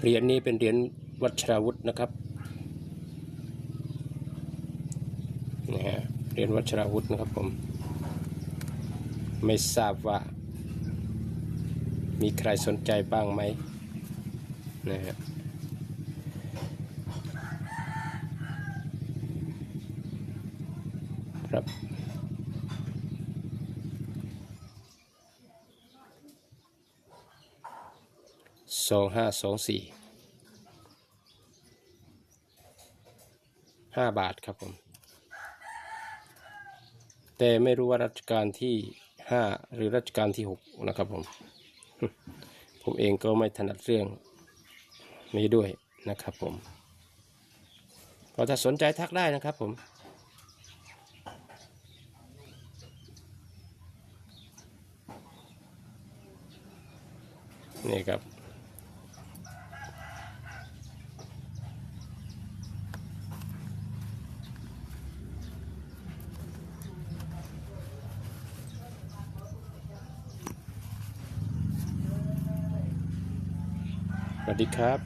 เหรียญนี้เป็นเหรียญวัชราวุธนะครับนะฮะเหรียญวัชราวุธนะครับผม ไม่ทราบว่า มีใครสนใจบ้างไหมนะฮะครับ สองห้าสองสี่ห้าบาทครับผม แต่ไม่รู้ว่ารัชกาลที่ห้าหรือรัชกาลที่หกนะครับผม ผมเองก็ไม่ถนัดเรื่องนี้ด้วยนะครับผมก็ถ้าสนใจทักได้นะครับผมนี่ครับ วัสดีครับ